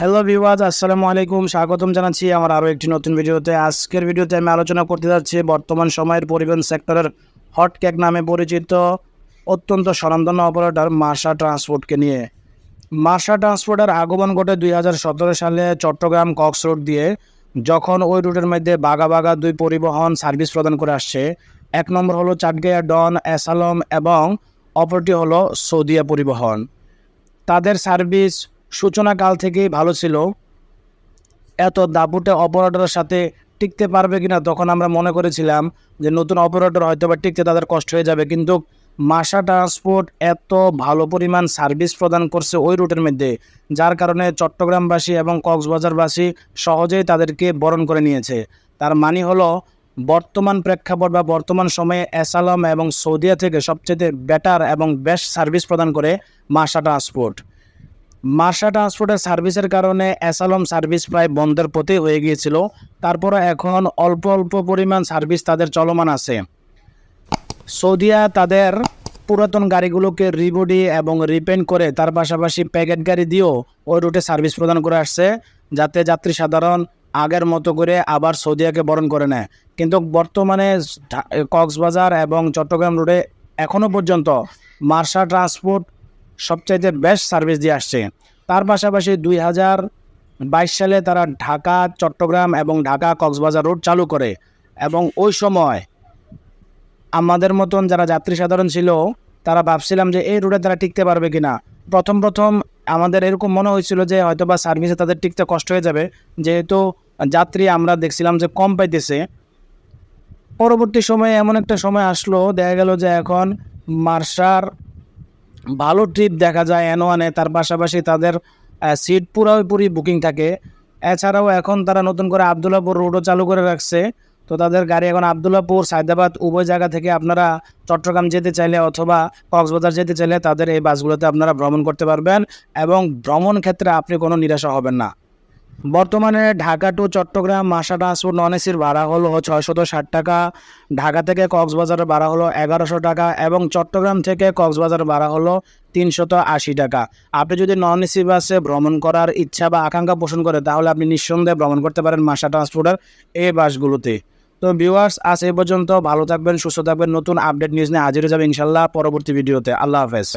Hello ভিওয়াজ আসসালামু আলাইকুম। স্বাগতম জানাচ্ছি আমার আরও একটি নতুন ভিডিওতে। আজকের ভিডিওতে আমি আলোচনা করতে যাচ্ছি বর্তমান সময়ের পরিবহন সেক্টরের হট কেক নামে পরিচিত অত্যন্ত স্বনামধন্য অপারেটর মার্শা ট্রান্সপোর্টকে নিয়ে। মার্শা ট্রান্সপোর্টের আগমন ঘটে দুই হাজার সতেরো সালে চট্টগ্রাম কক্স রোড দিয়ে, যখন ওই রুটের মধ্যে বাগা বাগা দুই পরিবহন সার্ভিস প্রদান করে আসছে। এক নম্বর হলো চাটগাইয়া ডন অ্যাসালম এবং অপরটি হলো সৌদিয়া পরিবহন। তাদের সার্ভিস সূচনাকাল থেকেই ভালো ছিল। এত দাপুটে অপারেটরের সাথে টিকতে পারবে কিনা তখন আমরা মনে করেছিলাম যে নতুন অপারেটর হয়তো বা টিকতে তাদের কষ্ট হয়ে যাবে, কিন্তু মাসা ট্রান্সপোর্ট এত ভালো পরিমাণ সার্ভিস প্রদান করছে ওই রুটের মধ্যে, যার কারণে চট্টগ্রামবাসী এবং কক্সবাজারবাসী সহজেই তাদেরকে বরণ করে নিয়েছে। তার মানে হলো, বর্তমান প্রেক্ষাপট বা বর্তমান সময়ে অ্যাসালাম এবং সৌদিয়া থেকে সবচেয়ে বেটার এবং বেস্ট সার্ভিস প্রদান করে মাসা ট্রান্সপোর্ট। মার্শা ট্রান্সপোর্টের সার্ভিসের কারণে অ্যাসালম সার্ভিস প্রায় বন্ধের পথে হয়ে গিয়েছিল। তারপরে এখন অল্প অল্প পরিমাণ সার্ভিস তাদের চলমান আছে। সৌদিয়া তাদের পুরাতন গাড়িগুলোকে রিবডি এবং রিপেন্ট করে তার পাশাপাশি প্যাকেট গাড়ি দিয়েও ওই রুটে সার্ভিস প্রদান করে আসছে, যাতে যাত্রী সাধারণ আগের মতো করে আবার সৌদিয়াকে বরণ করে নেয়। কিন্তু বর্তমানে কক্সবাজার এবং চট্টগ্রাম রোডে এখনও পর্যন্ত মার্শা ট্রান্সপোর্ট সবচাইতে বেস্ট সার্ভিস দিয়ে আসছে। তার পাশাপাশি দুই হাজার বাইশ সালে তারা ঢাকা, চট্টগ্রাম এবং ঢাকা কক্সবাজার রোড চালু করে। এবং ওই সময় আমাদের মতন যারা যাত্রী সাধারণ ছিল, তারা ভাবছিলাম যে এই রুটে তারা টিকতে পারবে কিনা। প্রথম প্রথম আমাদের এরকম মনে হয়েছিল যে হয়তো বা সার্ভিসে তাদের টিকতে কষ্ট হয়ে যাবে। যেহেতু যাত্রী আমরা দেখছিলাম যে কম পাইতেছে। পরবর্তী সময়ে এমন একটা সময় আসলো, দেখা গেল যে এখন মার্শার ভালো ট্রিপ দেখা যায় এন ওয়ানে তার পাশাপাশি তাদের সিট পুরোপুরি বুকিং থাকে। এছাড়াও এখন তারা নতুন করে আবদুল্লাপুর রোডও চালু করে রাখছে। তো তাদের গাড়ি এখন আবদুল্লাপুর, সায়দাবাদ উভয় জায়গা থেকে আপনারা চট্টগ্রাম যেতে চাইলে অথবা কক্সবাজার যেতে চাইলে তাদের এই বাসগুলোতে আপনারা ভ্রমণ করতে পারবেন এবং ভ্রমণ ক্ষেত্রে আপনি কোনো নিরাশা হবেন না। বর্তমানে ঢাকা টু চট্টগ্রাম মাসা ট্রান্সপোর্ট নন এসির ভাড়া হলো ছয়শত ষাট টাকা, ঢাকা থেকে কক্সবাজারের ভাড়া হলো এগারোশো টাকা এবং চট্টগ্রাম থেকে কক্সবাজার ভাড়া হলো তিনশত আশি টাকা। আপনি যদি নন এসি বাসে ভ্রমণ করার ইচ্ছা বা আকাঙ্ক্ষা পোষণ করে, তাহলে আপনি নিঃসন্দেহে ভ্রমণ করতে পারেন মাসা ট্রান্সপোর্টের এই বাসগুলোতে। তো ভিউয়ার্স আজ এই পর্যন্ত ভালো থাকবেন, সুস্থ থাকবেন। নতুন আপডেট নিউজ নিয়ে হাজির যাবে ইনশাল্লাহ পরবর্তী ভিডিওতে। আল্লাহ হাফেজ।